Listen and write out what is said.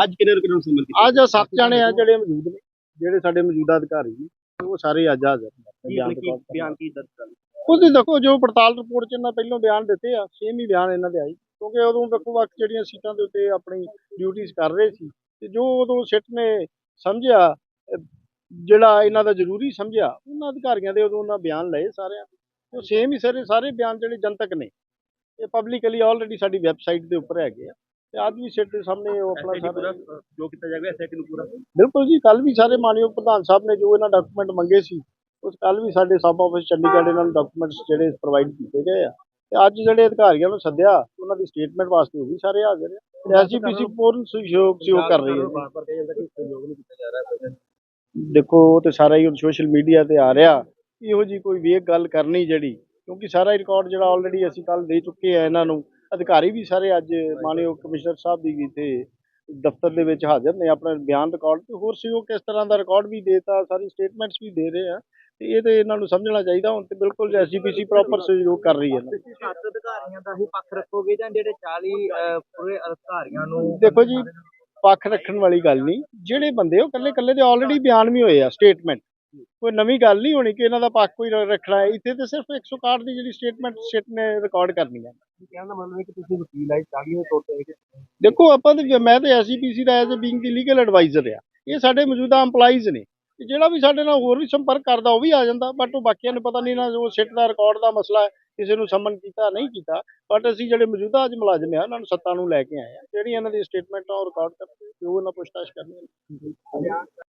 ਅੱਜ ਕਿਹਨੇ ਨੂੰ ਕਿਹਨੂੰ ਸੰਬੰਧ ਕੀਤਾ ਅੱਜ ਸੱਤ ਜਾਣੇ ਆ ਜਿਹੜੇ ਮੌਜੂਦ ਨੇ ਜਿਹੜੇ ਸਾਡੇ ਮੌਜੂਦਾ ਅਧਿਕਾਰੀ ਨੇ ਉਹ ਸਾਰੇ ਅੱਜ ਹਾਜ਼ਰ ਨੇ ਬਿਆਨ ਕੀ ਦਰਜ ਕਰ ਉਹਦੇ ਦੇਖੋ ਜੋ ਪੜਤਾਲ ਰਿਪੋਰਟ ਚ ਇਹਨਾਂ ਪਹਿਲਾਂ ਬਿਆਨ ਦਿੱਤੇ ਆ ਸੇਮ ਹੀ ਬਿਆਨ ਇਹਨਾਂ ਦੇ ਆਈ ਕਿਉਂਕਿ ਉਦੋਂ ਵੱਖੋ ਵੱਖ ਜਿਹੜੀਆਂ ਸੀਟਾਂ ਦੇ ਉੱਤੇ ਆਪਣੀ ਡਿਊਟੀਆਂ ਕਰ ਰਹੇ ਸੀ ਤੇ ਜੋ ਉਦੋਂ ਸਿੱਟ ਨੇ ਸਮਝਿਆ ਜਿਹੜਾ ਇਹਨਾਂ ਦਾ ਜ਼ਰੂਰੀ ਸਮਝਿਆ ਉਹਨਾਂ ਅਧਿਕਾਰੀਆਂ ਦੇ ਉਦੋਂ ਉਹਨਾਂ ਬਿਆਨ ਲਏ ਸਾਰਿਆਂ ਉਹ ਸੇਮ ਹੀ ਸਾਰੇ ਸਾਰੇ ਬਿਆਨ ਜਿਹੜੇ ਜਨਤਕ ਨੇ ਇਹ ਪਬਲਿਕਲੀ ਆਲਰੇਡੀ ਸਾਡੀ ਵੈਬਸਾਈਟ ਦੇ ਉੱਪਰ ਹੈਗੇ ਆ। ਅੱਜ ਵੀ ਸਿੱਟ ਸਾਹਮਣੇ ਉਹ ਆਪਣਾ ਸਾਰਾ ਜੋ ਕੀਤਾ ਜਾਏਗਾ ਐਸਆਈਟੀ ਨੂੰ ਪੂਰਾ? ਬਿਲਕੁਲ ਜੀ ਕੱਲ ਵੀ ਸਾਰੇ ਮਾਨਯੋਗ ਪ੍ਰਧਾਨ ਸਾਹਿਬ ਨੇ ਜੋ ਇਹਨਾਂ ਡਾਕੂਮੈਂਟ ਮੰਗੇ ਸੀ ਉਸ ਕੱਲ ਵੀ ਸਾਡੇ ਸਬ ਆਫਿਸ ਚੰਡੀਗੜ੍ਹ ਇਹਨਾਂ ਨੂੰ ਡਾਕੂਮੈਂਟਸ ਜਿਹੜੇ ਪ੍ਰੋਵਾਈਡ ਕੀਤੇ ਗਏ ਆ। ਤੇ ਅੱਜ ਜਿਹੜੇ ਅਧਿਕਾਰੀਆਂ ਨੂੰ ਸੱਦਿਆ ਉਹਨਾਂ ਦੀ ਸਟੇਟਮੈਂਟ ਵਾਸਤੇ ਉਹ ਵੀ ਸਾਰੇ ਹਾਜ਼ਰ ਆ। ਐਸਜੀਪੀਸੀ ਪੂਰਨ ਸਹਿਯੋਗ ਸਹਿਯੋਗ ਕਰ ਰਹੀ ਹੈ। ਦੇਖੋ ਉਹ ਤੇ ਸਾਰਾ ਹੀ ਹੁਣ ਸੋਸ਼ਲ ਮੀਡੀਆ ਤੇ ਆ ਰਿਹਾ। ਇਹੋ ਜੀ ਕੋਈ ਵੇਗ ਗੱਲ ਕਰਨੀ ਜਿਹੜੀ ਕਿਉਂਕਿ ਸਾਰਾ ਰਿਕਾਰਡ ਜਿਹੜਾ ਆਲਰੇਡੀ ਅਸੀਂ ਕੱਲ ਦੇ ਚੁੱਕੇ ਆ ਇਹਨਾਂ ਨੂੰ ਅਧਿਕਾਰੀ ਵੀ ਸਾਰੇ ਅੱਜ ਮਾਨਯੋਗ ਕਮਿਸ਼ਨਰ ਸਾਹਿਬ ਦੀ ਇੱਥੇ ਦਫ਼ਤਰ ਦੇ ਵਿੱਚ ਹਾਜ਼ਰ ਨੇ ਆਪਣਾ ਬਿਆਨ ਰਿਕਾਰਡ ਤੇ ਹੋਰ ਸਹਿਯੋਗ ਕਿਸ ਤਰ੍ਹਾਂ ਦਾ ਰਿਕਾਰਡ ਵੀ ਦੇਤਾ ਸਾਰੀ ਸਟੇਟਮੈਂਟਸ ਵੀ ਦੇ ਰਹੇ ਆ ਤੇ ਇਹ ਤੇ ਇਹਨਾਂ ਨੂੰ ਸਮਝਣਾ ਚਾਹੀਦਾ ਹੁਣ ਤੇ ਬਿਲਕੁਲ ਐਸਜੀਪੀਸੀ ਪ੍ਰੋਪਰ ਸਹਿਯੋਗ ਕਰ ਰਹੀ ਹੈ ਨਾ ਤੁਸੀਂ ਸੱਤ ਅਧਿਕਾਰੀਆਂ ਦਾ ਹੀ ਪੱਖ ਰੱਖੋਗੇ ਜਾਂ ਜਿਹੜੇ 40 ਅਹ, ਪੂਰੇ ਅਧਿਕਾਰੀਆਂ ਨੂੰ ਦੇਖੋ ਜੀ ਪੱਖ ਰੱਖਣ ਵਾਲੀ ਗੱਲ ਨਹੀਂ ਜਿਹੜੇ ਬੰਦੇ ਉਹ ਕੱਲੇ ਕੱਲੇ ਦੇ ਆਲਰੇਡੀ ਬਿਆਨ ਵੀ ਹੋਏ ਆ ਸਟੇਟਮੈਂਟ ਕੋਈ ਨਵੀਂ ਗੱਲ ਨਹੀਂ ਹੋਣੀ ਕਿ ਇਹਨਾਂ ਦਾ ਪੱਖ ਕੋਈ ਰੱਖਣਾ ਹੈ। ਇੱਥੇ ਤੇ ਸਿਰਫ 161 ਦੀ ਜਿਹੜੀ ਸਟੇਟਮੈਂਟ ਸਿਟ ਨੇ ਰਿਕਾਰਡ ਕਰਨੀ ਹੈ। ਕਹਿਣ ਦਾ ਮਤਲਬ ਹੈ ਕਿ ਤੁਸੀਂ ਵਕੀਲ ਆਏ 40 ਦੇ ਤੌਰ ਤੇ ਦੇਖੋ ਆਪਾਂ ਤੇ ਮੈਂ ਤੇ SGPC the as a being the legal advisor ਆ ਇਹ ਸਾਡੇ ਮੌਜੂਦਾ EMPLOYEES ਨੇ। ਜਿਹੜਾ ਵੀ ਸਾਡੇ ਨਾਲ ਹੋਰ ਵੀ ਸੰਪਰਕ ਕਰਦਾ ਉਹ ਵੀ ਆ ਜਾਂਦਾ। ਬਟ ਉਹ ਬਾਕੀਆਂ ਨੂੰ ਪਤਾ ਨਹੀਂ ਨਾ ਉਹ ਸਿੱਟ ਦਾ ਰਿਕਾਰਡ ਦਾ ਮਸਲਾ ਹੈ ਕਿਸੇ ਨੂੰ ਸੰਮਨ ਕੀਤਾ ਨਹੀਂ ਕੀਤਾ। ਬਟ ਅਸੀਂ ਜਿਹੜੇ ਮੌਜੂਦਾ ਅੱਜ ਮੁਲਾਜ਼ਮ ਆ ਉਹਨਾਂ ਨੂੰ ਸੱਤਾ ਨੂੰ ਲੈ ਕੇ ਆਏ ਆ ਜਿਹੜੀ ਇਹਨਾਂ ਦੀ ਸਟੇਟਮੈਂਟ ਆ ਉਹ ਰਿਕਾਰਡ ਕਰਕੇ ਜੋ ਉਹਨਾਂ ਪੁੱਛਤਾਛ ਕਰਨੀ ਹੈ।